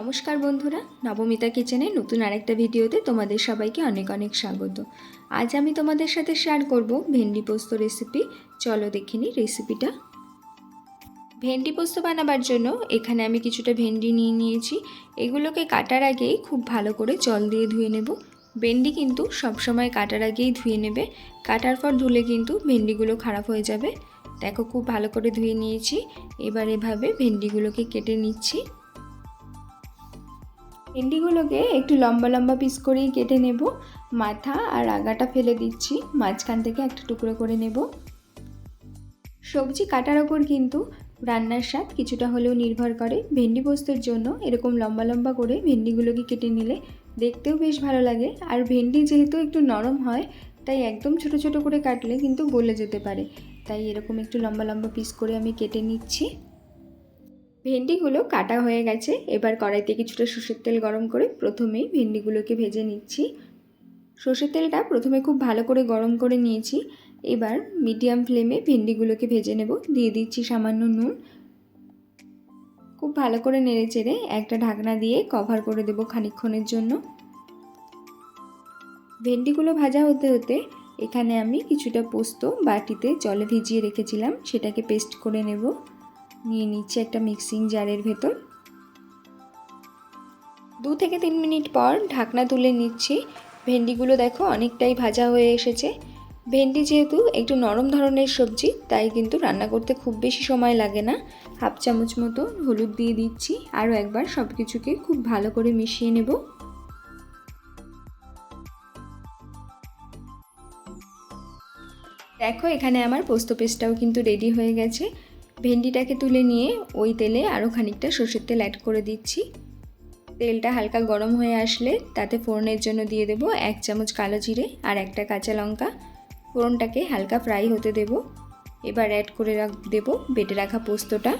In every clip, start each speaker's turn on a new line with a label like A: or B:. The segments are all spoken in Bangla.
A: নমস্কার বন্ধুরা, নবমিতা কিচেনে নতুন আরেকটা ভিডিওতে তোমাদের সবাইকে অনেক অনেক স্বাগত। আজ আমি তোমাদের সাথে শেয়ার করব ভেন্ডি পোস্ত রেসিপি চলো দেখে দেখিনি রেসিপিটা ভেন্ডি পোস্ত বানাবার জন্য এখানে আমি কিছুটা ভেন্ডি নিয়ে নিয়েছি। এগুলোকে কাটার আগেই খুব ভালো করে জল দিয়ে ধুয়ে নেব। ভেন্ডি কিন্তু সবসময় কাটার আগেই ধুয়ে নেবে। কাটার পর ধুলে কিন্তু ভেন্ডিগুলো খারাপ হয়ে যাবে। দেখো খুব ভালো করে ধুয়ে নিয়েছি। এবার এভাবে ভেন্ডিগুলোকে কেটে নিচ্ছি। ভেন্ডিগুলোকে একটু লম্বা লম্বা পিস করেই কেটে নেব। মাথা আর আগাটা ফেলে দিচ্ছি। মাঝখান থেকে একটা টুকরো করে নেব। সবজি কাটার ওপর কিন্তু রান্নার স্বাদ কিছুটা হলেও নির্ভর করে। ভেন্ডি পোস্তর জন্য এরকম লম্বা লম্বা করে ভেন্ডিগুলোকে কেটে নিলে দেখতেও বেশ ভালো লাগে। আর ভেন্ডি যেহেতু একটু নরম হয়, তাই একদম ছোট ছোট করে কাটলে কিন্তু গলে যেতে পারে। তাই এরকম একটু লম্বা লম্বা পিস করে আমি কেটে নিচ্ছি। ভেন্ডিগুলো কাটা হয়ে গেছে। এবার কড়াইতে কিছুটা সর্ষের তেল গরম করে প্রথমেই ভেন্ডিগুলোকে ভেজে নিচ্ছি। সর্ষের তেলটা প্রথমে খুব ভালো করে গরম করে নিয়েছি। এবার মিডিয়াম ফ্লেমে ভেন্ডিগুলোকে ভেজে নেব। দিয়ে দিচ্ছি সামান্য নুন। খুব ভালো করে নেড়ে চেড়ে একটা ঢাকনা দিয়ে কভার করে দেব খানিক্ষণের জন্য। ভেন্ডিগুলো ভাজা হতে হতে এখানে আমি কিছুটা পোস্ত বাটিতে জলে ভিজিয়ে রেখেছিলাম। সেটাকে পেস্ট করে নেব। নিয়ে নিচ্ছি একটা মিক্সিং জারের ভেতর। দু থেকে তিন মিনিট পর ঢাকনা তুলে নিচ্ছি। ভেন্ডিগুলো দেখো অনেকটাই ভাজা হয়ে এসেছে। ভেন্ডি যেহেতু একটু নরম ধরনের সবজি, তাই কিন্তু রান্না করতে খুব বেশি সময় লাগে না। হাফ চামচ মতো হলুদ দিয়ে দিচ্ছি আরও একবার সব কিছুকে খুব ভালো করে মিশিয়ে নেব। দেখো এখানে আমার পোস্ত পেস্টটাও কিন্তু রেডি হয়ে গেছে। ভেন্ডিটাকে তুলে নিয়ে ওই তেলে আরও খানিকটা সর্ষের তেল অ্যাড করে দিচ্ছি। তেলটা হালকা গরম হয়ে আসলে তাতে ফোড়নের জন্য দিয়ে দেব এক চামচ কালো জিরে আর একটা কাঁচা লঙ্কা। ফোড়নটাকে হালকা ফ্রাই হতে দেব। এবার অ্যাড করে রাখ দেবো বেটে রাখা পোস্তটা।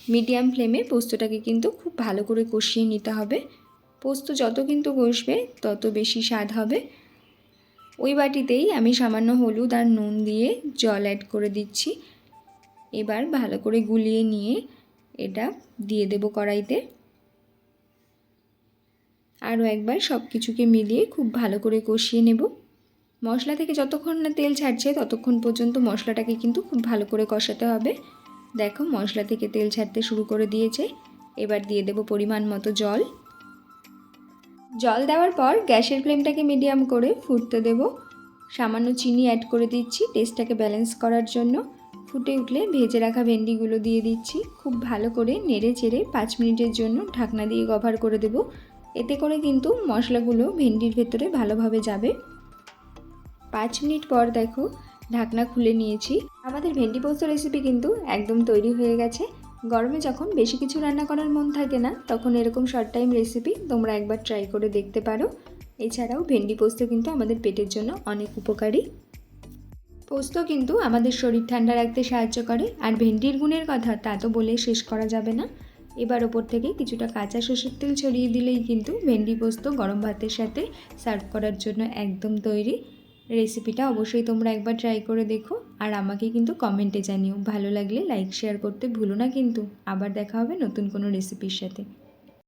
A: মিডিয়াম ফ্লেমে পোস্তটাকে কিন্তু খুব ভালো করে কষিয়ে নিতে হবে। পোস্ত যত কিন্তু কষবে, তত বেশি স্বাদ হবে। ওই বাটিতেই আমি সামান্য হলুদ আর নুন দিয়ে জল অ্যাড করে দিচ্ছি। এবার ভালো করে গুলিয়ে নিয়ে এটা দিয়ে দেব কড়াইতে। আরও একবার সব কিছুকে মিলিয়ে খুব ভালো করে কষিয়ে নেব। মশলা থেকে যতক্ষণ না তেল ছাড়ছে ততক্ষণ পর্যন্ত মশলাটাকে কিন্তু খুব ভালো করে কষাতে হবে। দেখো মশলা থেকে তেল ছাড়তে শুরু করে দিয়েছে। এবার দিয়ে দেব পরিমাণ মতো জল। জল দেওয়ার পর গ্যাসের ফ্লেমটাকে মিডিয়াম করে ফুটতে দেব। সামান্য চিনি অ্যাড করে দিচ্ছি টেস্টটাকে ব্যালেন্স করার জন্য। ফুটে উঠলে ভেজে রাখা ভেন্ডিগুলো দিয়ে দিচ্ছি। খুব ভালো করে নেড়ে চেড়ে পাঁচ মিনিটের জন্য ঢাকনা দিয়ে কভার করে দেব। এতে করে কিন্তু মশলাগুলো ভেন্ডির ভেতরে ভালোভাবে যাবে। পাঁচ মিনিট পর দেখো ঢাকনা খুলে নিয়েছি। আমাদের ভেন্ডি পোস্ত রেসিপি কিন্তু একদম তৈরি হয়ে গেছে। গরমে যখন বেশি কিছু রান্না করার মন থাকে না, তখন এরকম শর্ট টাইম রেসিপি তোমরা একবার ট্রাই করে দেখতে পারো। এছাড়াও ভেন্ডি পোস্ত কিন্তু আমাদের পেটের জন্য অনেক উপকারী। পোস্ত কিন্তু আমাদের শরীর ঠান্ডা রাখতে সাহায্য করে, আর ভেন্ডির গুণের কথা তা তো বলে শেষ করা যাবে না। এবার ওপর থেকে কিছুটা কাঁচা সর্ষের তেল ছড়িয়ে দিলেই কিন্তু ভেন্ডি পোস্ত গরম ভাতের সাথে সার্ভ করার জন্য একদম তৈরি। রেসিপিটা অবশ্যই তোমরা একবার ট্রাই করে দেখো, আর আমাকে কিন্তু কমেন্টে জানিও। ভালো লাগলে লাইক, শেয়ার করতে ভুলো না কিন্তু। আবার দেখা হবে নতুন কোনো রেসিপির সাথে।